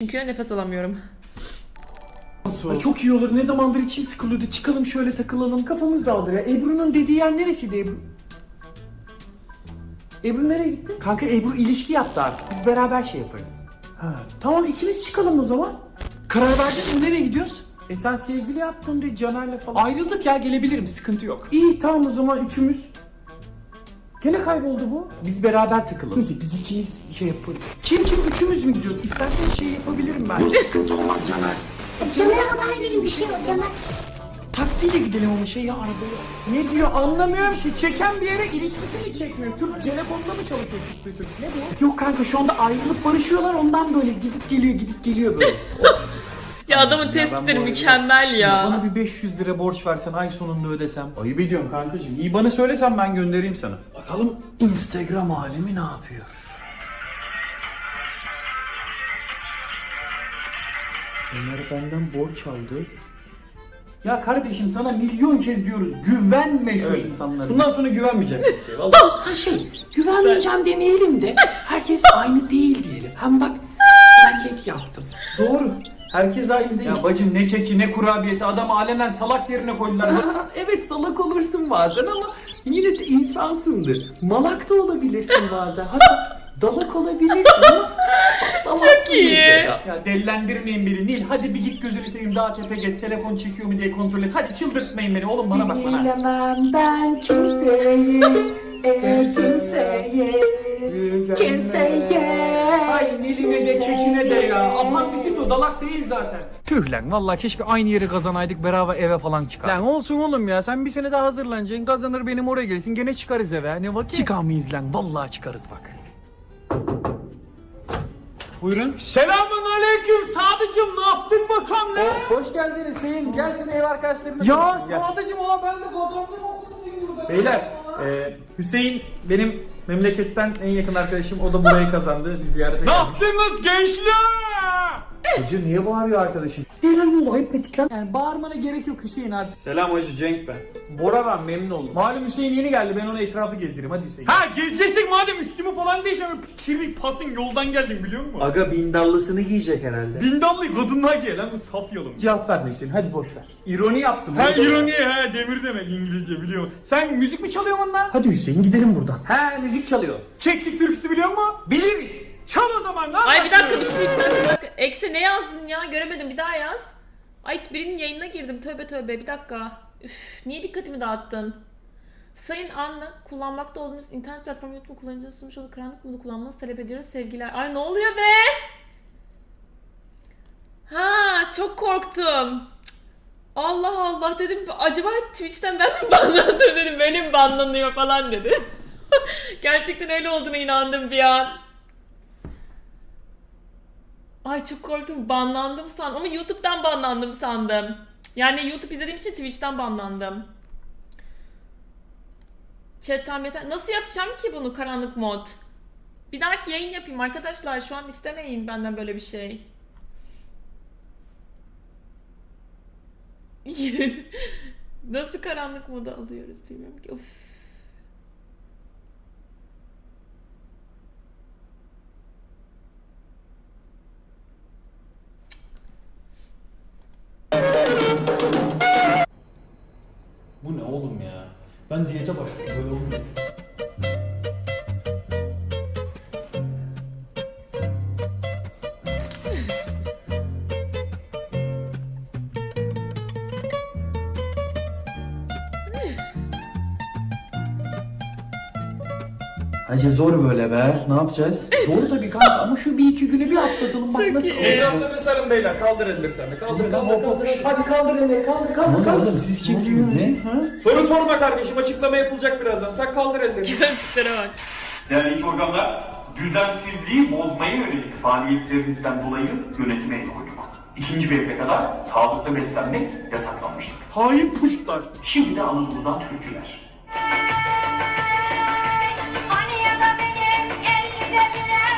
Çünkü nefes alamıyorum. Ay çok iyi olur. Ne zamandır içim sıkılıyordu. Çıkalım şöyle takılalım. Kafamız dağılır ya. Ebru'nun dediği yer neresiydi Ebru? Ebru nereye gitti? Kanka Ebru ilişki yaptı artık. Biz beraber şey yaparız. Ha, tamam ikimiz çıkalım o zaman. Karar verdin mi? Nereye gidiyoruz? E sen sevgili yaptın diye Caner'le falan. Ayrıldık ya gelebilirim sıkıntı yok. İyi tamam o zaman üçümüz. Gene kayboldu bu. Biz beraber takılalım. Neyse biz ikimiz şey yaparız. Kim kim üçümüz mü gidiyoruz? İstersen şey yapabilirim ben. sıkıntı olmaz Caner. Caner'e haber verin bir şey yok demez. Taksiyle gidelim ama şey ya arabaya. Ne diyor anlamıyorum ki. Çeken bir yere ilişkisini çekmiyor. Türk telefonda mı çalışıyor çıktığı çocuk? Ne bu? Yok kanka şu anda ayrılıp barışıyorlar ondan böyle gidip geliyor gidip geliyor böyle. Adamın tespitleri mükemmel ya. Bana bir 500 lira borç versen ay sonunda ödesem. Ayıp ediyorum kankacığım. İyi bana söylesen ben göndereyim sana. Bakalım Instagram alemi ne yapıyor? Ömer benden borç aldı. Ya kardeşim sana milyon kez diyoruz güvenme şu insanlara. Bundan sonra güvenmeyeceksin kimseye vallahi. Ha şey güvenmeyeceğim demeyelim de herkes aynı değil diyelim. Hem bak sana kek yaptım. Doğru. Herkes aynı değil. Ya bacım ne keki ne kurabiyesi adam alenen salak yerine koydular. evet salak olursun bazen ama yine de insansındır. Malak da olabilirsin bazen. Hatta dalak olabilirsin ama Çok iyi. mesela. Ya delilendirmeyin beni Nil. Hadi bir git gözünü seveyim daha tepe gez. Telefon çekiyor mu diye kontrol et. Hadi çıldırtmayın beni oğlum bana bak bana. Bilemem ben kimseyi, e, kimseyi, kimseye. Ay Nil'ine de kekine de ya. Apandisit o dalak değil zaten. Tüh lan valla keşke aynı yeri kazanaydık beraber eve falan çıkar. Lan olsun oğlum ya sen bir sene daha hazırlanacaksın kazanır benim oraya gelirsin gene çıkarız eve ne vakit. Çıkamayız lan vallahi çıkarız bak. Buyurun. Selamun aleyküm Sadıcım ne yaptın bakalım lan? hoş geldiniz Hüseyin gel seni ev arkadaşlarına Ya Sadıcım ola ben de kazandım. Beyler e, Hüseyin benim memleketten en yakın arkadaşım o da burayı kazandı biz ziyarete geldik. yaptınız gençler? Hoca niye bağırıyor arkadaşım? Ne lan oldu ayıp ettik lan. Yani bağırmana gerek yok Hüseyin artık. Selam Hacı Cenk ben. Bora ben memnun oldum. Malum Hüseyin yeni geldi ben ona etrafı gezdireyim hadi Hüseyin. Ha gezeceksin madem üstümü falan değişemem. Kirlik pasın yoldan geldim biliyor musun? Aga bindallısını giyecek herhalde. Bindallı kadınlar giye lan bu saf yalım. Cevap verme Hüseyin hadi boş ver. İroni yaptım. Ha ironi ha demir demek İngilizce biliyor musun? Sen müzik mi çalıyorsun onunla? Hadi Hüseyin gidelim buradan. He müzik çalıyor. Keklik türküsü biliyor musun? Biliriz. Çal o zaman lan. Ay bir dakika bir şey bir dakika bir dakika. Ekse ne yazdın ya? Göremedim bir daha yaz. Ay birinin yayınına girdim. Tövbe tövbe bir dakika. Üf, niye dikkatimi dağıttın? Sayın Anna, kullanmakta olduğunuz internet platformu YouTube kullanıcının sunmuş olduğu karanlık modu kullanmanızı talep ediyoruz. Sevgiler. Ay ne oluyor be? Ha çok korktum. Cık. Allah Allah dedim. Acaba Twitch'ten ben mi banlandım dedim. Benim banlanıyor falan dedi. Gerçekten öyle olduğuna inandım bir an. Ay çok korktum. Banlandım sandım. Ama YouTube'dan banlandım sandım. Yani YouTube izlediğim için Twitch'ten banlandım. Chat tam yeter. Nasıl yapacağım ki bunu karanlık mod? Bir dahaki yayın yapayım arkadaşlar. Şu an istemeyin benden böyle bir şey. Nasıl karanlık modu alıyoruz bilmiyorum ki. Of. Bu ne oğlum ya? Ben diyete başladım böyle olmuyor. Hacı zor böyle be. Ne yapacağız? Zor tabii kanka ama şu bir iki günü bir atlatalım bak Çok nasıl olacak. Eyvallah sarın beyler kaldır elleri sen de. Kaldır kaldır kaldır. Hadi kaldır elleri kaldır kaldır Ne kaldır. oğlum siz kimsiniz ne? Soru sorma kardeşim açıklama yapılacak birazdan. Sen kaldır ellerini. Tiplere bak. Değerli iş organlar, düzensizliği bozmaya yönelik faaliyetlerinizden dolayı yönetime el koyduk. İkinci bir evre kadar sağlıklı beslenmek yasaklanmıştır. Hain puştlar. Şimdi de Anadolu'dan türküler.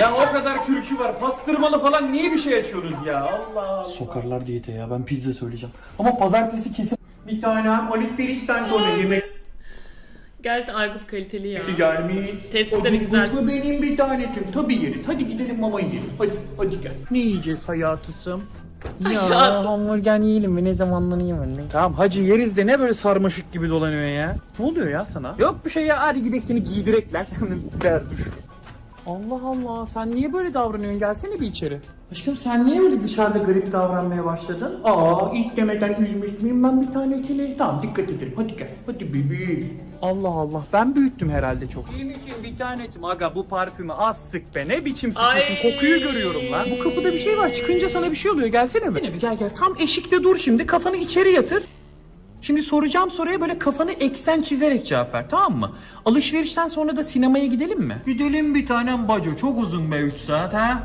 Ya o kadar türkü var. Pastırmalı falan niye bir şey açıyoruz ya? Allah Allah. Sokarlar diyete ya ben pizza söyleyeceğim. Ama pazartesi kesin bir tane bir iki tane tane yemek. Gerçekten Aykut kaliteli ya. Gelmiş. Tespit de bir güzel. Bu benim bir tanetim. Tabii yeriz. Hadi gidelim mama yiyelim. Hadi, hadi gel. Ne yiyeceğiz hayatısım? Ya hamburger yiyelim mi? Ne zamanlarını yemedim. Tamam hacı yeriz de ne böyle sarmaşık gibi dolanıyor ya? Ne oluyor ya sana? Yok bir şey ya hadi gidelim seni giydirekler. Ver dur. Allah Allah sen niye böyle davranıyorsun? Gelsene bir içeri. Aşkım sen niye böyle dışarıda garip davranmaya başladın? Aa ilk demeden üzmüş müyüm ben bir tanesini? Tamam dikkat edelim. Hadi gel. Hadi bebeğim. Allah Allah ben büyüttüm herhalde çok. İyi misin bir tanesim? Aga bu parfümü az sık be. Ne biçim sıkıyorsun? Ay. Kokuyu görüyorum lan. Bu kapıda bir şey var. Çıkınca sana bir şey oluyor. Gelsene mi? Gel gel. Tam eşikte dur şimdi. Kafanı içeri yatır. Şimdi soracağım soruya böyle kafanı eksen çizerek cevap ver tamam mı? Alışverişten sonra da sinemaya gidelim mi? Gidelim bir tanem baco çok uzun be 3 saat ha.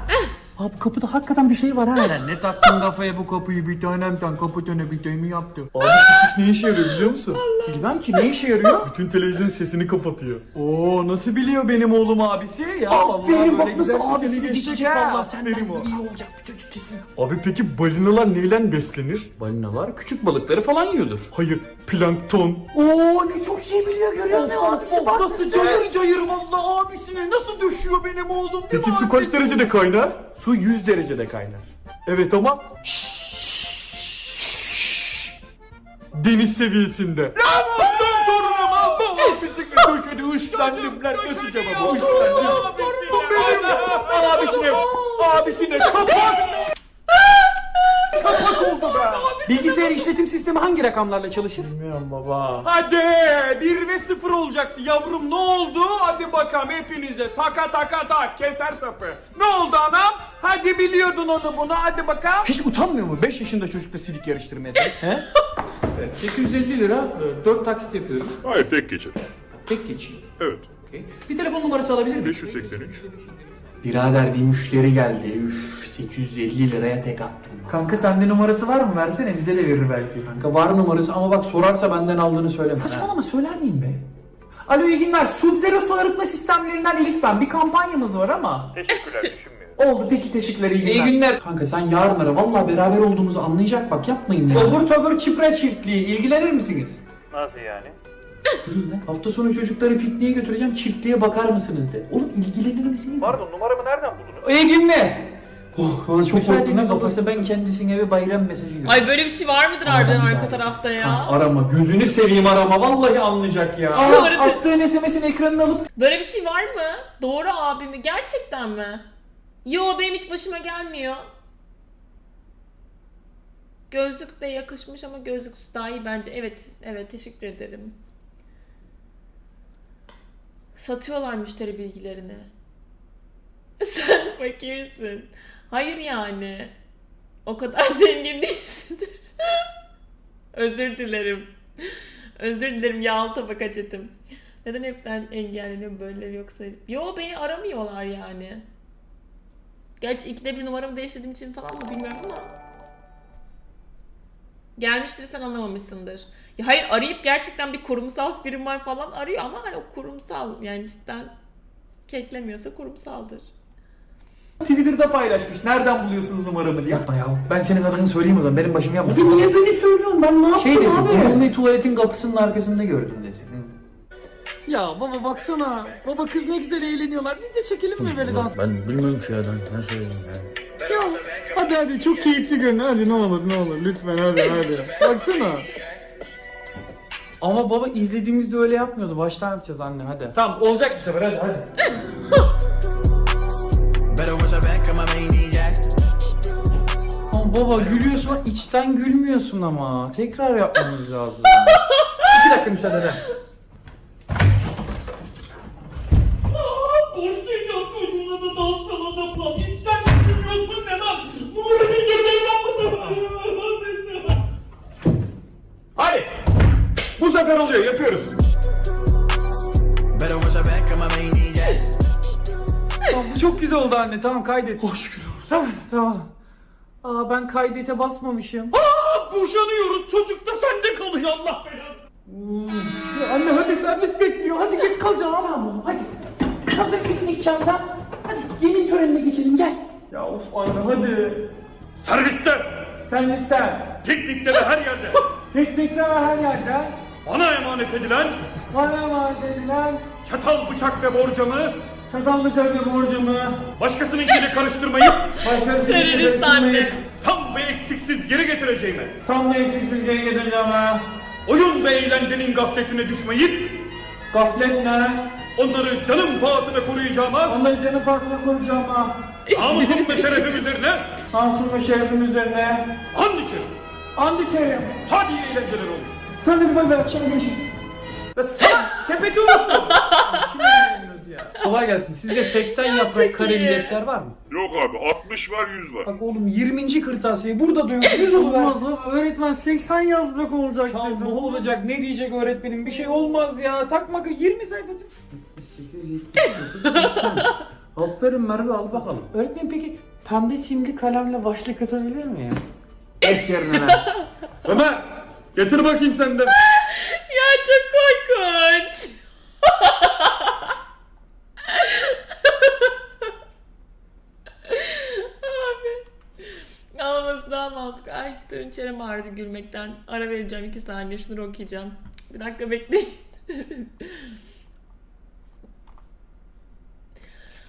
Abi kapıda hakikaten bir şey var ha. ne taktın kafaya bu kapıyı bir tanem sen kapatana bir mi yaptın? Abi tuş ne işe yarıyor biliyor musun? Bilmem ki ne işe yarıyor? Bütün televizyonun sesini kapatıyor. Oo nasıl biliyor benim oğlum abisi ya? Aferin bak nasıl abisini seni geçecek. Vallahi aferin o. iyi olacak bir çocuk kesin. Abi peki balinalar neyle beslenir? Balinalar küçük balıkları falan yiyordur. Hayır plankton. Oo ne çok şey biliyor görüyor musun abisi bak Nasıl cayır cayır valla abisine nasıl düşüyor benim oğlum Peki su kaç derecede kaynar? Su 100 derecede kaynar. Evet ama deniz seviyesinde. Lan bundan torunum Allah abisine köşede ışlandım lan nasıl cevabı ışlandım. Torunum benim. Abisine abisine kapak. Kapak oldu be. Bilgisayar işletim sistemi hangi rakamlarla çalışır? Bilmiyorum baba. Hadi 1 ve 0 olacaktı yavrum ne oldu? Hadi bakalım hepinize taka taka tak keser sapı. Ne oldu anam? Hadi biliyordun onu bunu hadi bakalım. Hiç utanmıyor mu 5 yaşında çocukla silik yarıştırmaya? He? Evet, 850 lira 4 taksit yapıyorum. Hayır tek gece. Tek geçeyim. Evet. Okey. Bir telefon numarası alabilir miyim? 583. Birader bir müşteri geldi. Üf 850 liraya tek attım. Kanka sende numarası var mı? Versene bize de verir belki. Kanka var numarası ama bak sorarsa benden aldığını söyleme. Saçmalama söyler miyim be? Alo iyi günler. Sub-Zero su arıtma sistemlerinden Elif ben. Bir kampanyamız var ama. Teşekkürler. Oldu peki teşekkürler iyi günler. İyi günler. Kanka sen yarın ara. Valla beraber olduğumuzu anlayacak bak yapmayın ya. Obur tobur çipre çiftliği. ilgilenir misiniz? Nasıl yani? Bileyim lan. Hafta sonu çocukları pikniğe götüreceğim. Çiftliğe bakar mısınız de. Oğlum ilgilenir misiniz? Pardon numaramı nereden buldunuz? İyi günler. Oh, valla çok korktum. Ne kapatsa ben kendisine bir bayram mesajı gönderdim. Ay böyle bir şey var mıdır harbiden bir arka daha tarafta Kanka ya? arama. Gözünü seveyim arama. Vallahi anlayacak ya. Sonra da- attığın SMS'in ekranını alıp Böyle bir şey var mı? Doğru abi mi? Gerçekten mi? Yo benim hiç başıma gelmiyor. Gözlük de yakışmış ama gözlüksüz daha iyi bence. Evet, evet teşekkür ederim. Satıyorlar müşteri bilgilerini. Sen fakirsin. Hayır yani. O kadar zengin değilsindir. Özür dilerim. Özür dilerim yağlı tabak açettim. Neden hep ben engelleniyorum böyle yoksa? Yo beni aramıyorlar yani. Gerçi ikide bir numaramı değiştirdiğim için falan mı bilmiyorum ama. Gelmiştir sen anlamamışsındır. Ya hayır arayıp gerçekten bir kurumsal birim var falan arıyor ama hani o kurumsal yani cidden keklemiyorsa kurumsaldır. Twitter'da paylaşmış. Nereden buluyorsunuz numaramı diye. Yapma ya. Ben senin adını söyleyeyim o zaman. Benim başım yapma. Abi niye beni söylüyorsun? Ben ne yaptım Şey desin. abi? Umumi tuvaletin kapısının arkasında gördüm desin. Ya baba baksana. Baba kız ne güzel eğleniyorlar. Biz de çekelim mi böyle dans? Ben bilmiyorum ki ya ben ne söyleyeyim ya. Ya hadi hadi çok keyifli görün. Hadi ne olur ne olur lütfen hadi hadi. Baksana. Ama baba izlediğimizde öyle yapmıyordu. Baştan yapacağız anne hadi. Tamam olacak bu sefer hadi hadi. Ama baba gülüyorsun ama içten gülmüyorsun ama. Tekrar yapmamız lazım. İki dakika müsaade eder misiniz? Tamam kaydet. Hoş şükür. Tamam, tamam. Aa ben kaydete basmamışım. Aa, boşanıyoruz çocuk da sende kalıyor Allah belanı. Ya anne hadi servis bekliyor. Hadi geç kalacaksın Allah'ım. Hadi. Hazır piknik çantan. Hadi yemin törenine geçelim gel. Ya of anne hadi. Serviste, Sen lütfen. piknikte ve her yerde. Piknikte ve her yerde. Bana emanet edilen Bana emanet edilen çatal bıçak ve borcamı çatal bıçak ve borcumu başkasınınkiyle karıştırmayıp başka bir Terörist anne. tam ve eksiksiz geri getireceğime, Tam da eksiksiz geri getireceğim ha. oyun ve eğlencenin gafletine düşmeyip Gaflet ne? onları canım pahasına koruyacağıma, Onları canı pahasına koruyacağım ha. namusum ve şerefim üzerine Namusum ve şerefim üzerine. and içerim. And içerim. Hadi iyi eğlenceler olsun. Tanrı bay akşam görüşürüz. Ya sen sepeti unuttun. Kolay gelsin. Sizde 80 yaprak kareli defter var mı? Yok abi 60 var 100 var. Bak oğlum 20. kırtasiye burada da yok. 100 olmaz öğretmen 80 yazmak olacak ya Ne olacak ne diyecek öğretmenim bir şey olmaz ya. Takma 20 sayfası. 78, 80. Aferin Merve al bakalım. Öğretmen peki pembe simli kalemle başlık atabilir mi ya? Geç yerine lan. Ömer getir bakayım sen de. Ya çok korkunç. Mantıklı. Ay durun çenem ağrıdı gülmekten. Ara vereceğim iki saniye şunu okuyacağım. Bir dakika bekleyin.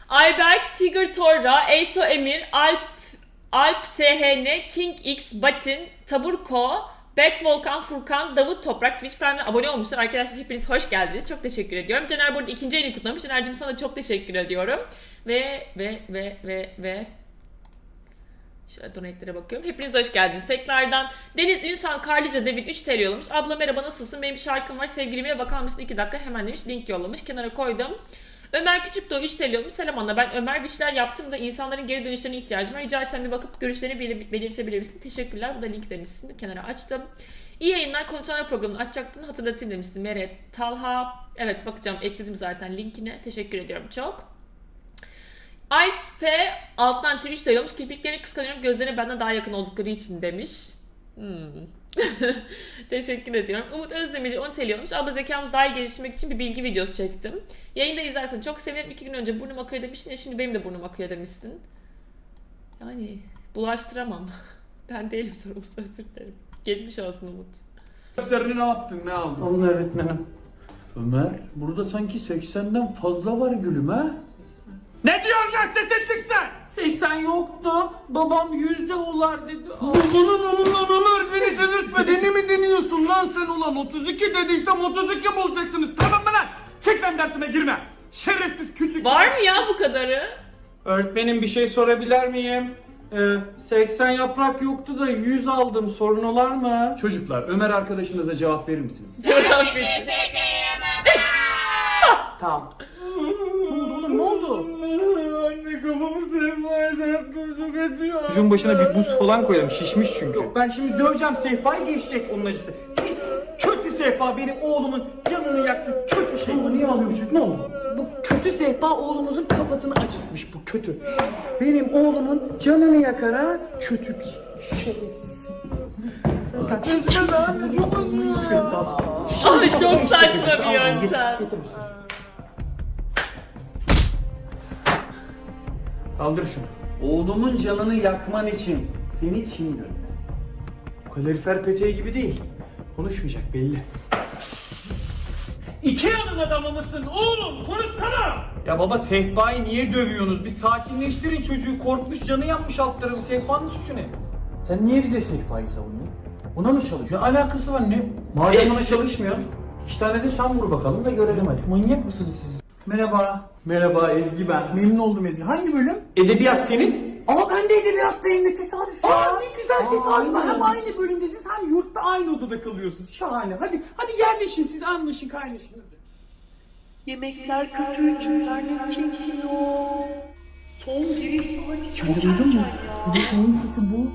Ayberk, Tiger Torra, Eyso Emir, Alp, Alp SHN, King X, Batin, Taburko, Back Volkan, Furkan, Davut Toprak Twitch Prime'e abone olmuşlar. Arkadaşlar hepiniz hoş geldiniz. Çok teşekkür ediyorum. Caner burada ikinci ayını kutlamış. Caner'cim sana çok teşekkür ediyorum. Ve ve ve ve ve Şöyle donate'lere bakıyorum. Hepiniz hoş geldiniz tekrardan. Deniz Ünsal Karlıca Devin 3 TL yollamış. Abla merhaba nasılsın? Benim bir şarkım var. Sevgilime bakar mısın? 2 dakika hemen demiş. Link yollamış. Kenara koydum. Ömer Küçükdoğu 3 TL yollamış. Selam Anna. Ben Ömer bir şeyler yaptım da insanların geri dönüşlerine ihtiyacım var. Rica etsem bir bakıp görüşlerini belir- belirtebilir misin? Teşekkürler. Bu da link demişsin. Kenara açtım. İyi yayınlar. Konuşanlar programını açacaktın. Hatırlatayım demişsin. Meret, Talha. Evet bakacağım. Ekledim zaten linkine. Teşekkür ediyorum çok. Ice alttan Twitch de yollamış. Kirpiklerini kıskanıyorum. Gözlerine benden daha yakın oldukları için demiş. Hmm. Teşekkür ediyorum. Umut Özdemirci 10 TL yollamış. Abla zekamızı daha iyi geliştirmek için bir bilgi videosu çektim. Yayında izlersen çok sevinirim. İki gün önce burnum akıyor demiştin ya şimdi benim de burnum akıyor demişsin. Yani bulaştıramam. ben değilim sorumlusu özür dilerim. Geçmiş olsun Umut. Defterini ne yaptın ne aldın? Alın öğretmenim. Ömer burada sanki 80'den fazla var gülüm ha? Ne diyorsun lan sesin çıksın? 80 yoktu. Babam yüzde olar dedi. Ulan ulan Ömer beni delirtme beni mi deniyorsun lan sen ulan 32 dediysem 32 bulacaksınız tamam mı lan? Çık lan dersime girme. Şerefsiz küçük. Var mı ya bu kadarı? Öğretmenim bir şey sorabilir miyim? Ee, 80 yaprak yoktu da 100 aldım. Sorun olar mı? Çocuklar Ömer arkadaşınıza cevap verir misiniz? Coğrafya. Tamam. Çok acıyor. Çocuğun başına bir buz falan koyalım şişmiş çünkü. Yok ben şimdi döveceğim sehpayı geçecek onun acısı. Pis, Kötü sehpa benim oğlumun canını yaktı. Kötü şey. Niye ağlıyor bu çocuk ne oldu? Bu kötü sehpa oğlumuzun kafasını acıtmış bu kötü. Benim oğlumun canını yakar ha. Kötü bir şerefsiz. Sen saçma. Çok çok saçma bir yöntem. Kaldır şunu. Oğlumun canını yakman için seni kim gönderdi? O kalorifer peteği gibi değil. Konuşmayacak belli. Ikea'nın adamı mısın oğlum konuşsana. Ya baba sehpayı niye dövüyorsunuz? Bir sakinleştirin çocuğu. Korkmuş canı yanmış alt tarafı. Sehpanın suçu ne? Sen niye bize sehpayı savunuyorsun? Buna mı çalışıyor? Alakası var ne? Madem ona çalışmıyor. İki tane de sen vur bakalım da görelim hadi. Manyak mısınız siz? Merhaba. Merhaba Ezgi ben. Memnun oldum Ezgi. Hangi bölüm? Edebiyat senin. Aa ben de edebiyattayım ne tesadüf ya. Aa ne güzel tesadüf. Hem aynı bölümdesiniz hem yurtta aynı odada kalıyorsunuz. Şahane. Hadi hadi yerleşin siz anlaşın kaynaşın hadi. Yemekler kötü, internet çekiyor. Son giriş saati çok Duydun mu? Neyin sesi bu?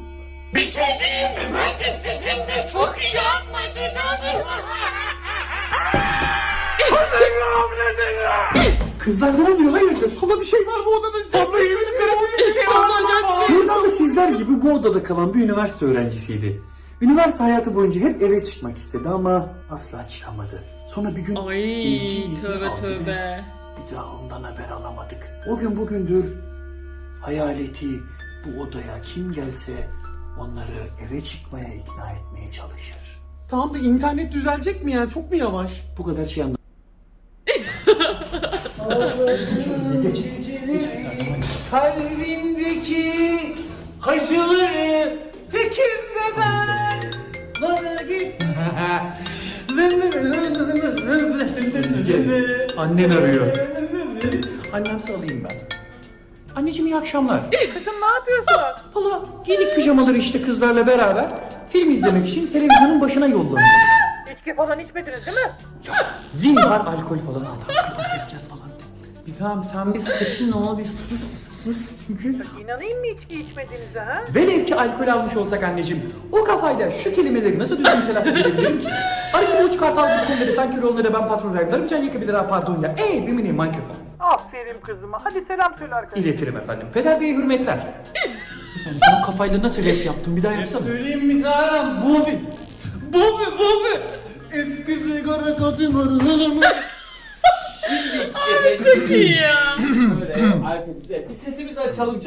Kızlar ne oluyor? Hayırdır? Sola bir şey var bu odada. Fazla yemin bir şey var. Buradan da sizler gibi bu odada kalan bir üniversite öğrencisiydi. Üniversite hayatı boyunca hep eve çıkmak istedi ama asla çıkamadı. Sonra bir gün Ay evci izni tövbe aldı ve tövbe. Bir daha ondan haber alamadık. O gün bugündür hayaleti bu odaya kim gelse onları eve çıkmaya ikna etmeye çalışır. Tamam da internet düzelecek mi yani? Çok mu yavaş? Bu kadar şey anladım. Kalbindeki acıları fikirden bana git. Annen arıyor. Annemse alayım ben. Anneciğim iyi akşamlar. Kızım ne yapıyorsun? Valla giydik pijamaları işte kızlarla beraber film izlemek için televizyonun başına yolladık. İçki falan içmediniz değil mi? Zil var alkol falan Allah kapat yapacağız falan. Bir tamam sen bir sakin ol bir sus. sus. Çünkü İnanayım mı içki içmediğinize ha? velev ki alkol almış olsak anneciğim o kafayla şu kelimeleri nasıl düzgün telaffuz edebilirim ki? Arada uç kartal gibi konuları sen köle onlara ben patron raylarım can yakabilir ha pardon ya. Ey bir mini mikrofon. Aferin kızıma. Hadi selam söyle arkadaşlar. İletirim efendim. Peder Bey'e hürmetler. Bir saniye sen o kafayla nasıl rap yaptın bir daha yapsana. Söyleyeyim mi? Bovi. Bovi, Bovi. Eski sigara kapım Çok iyi ya. Böyle, güzel. Bir sesimizi açalım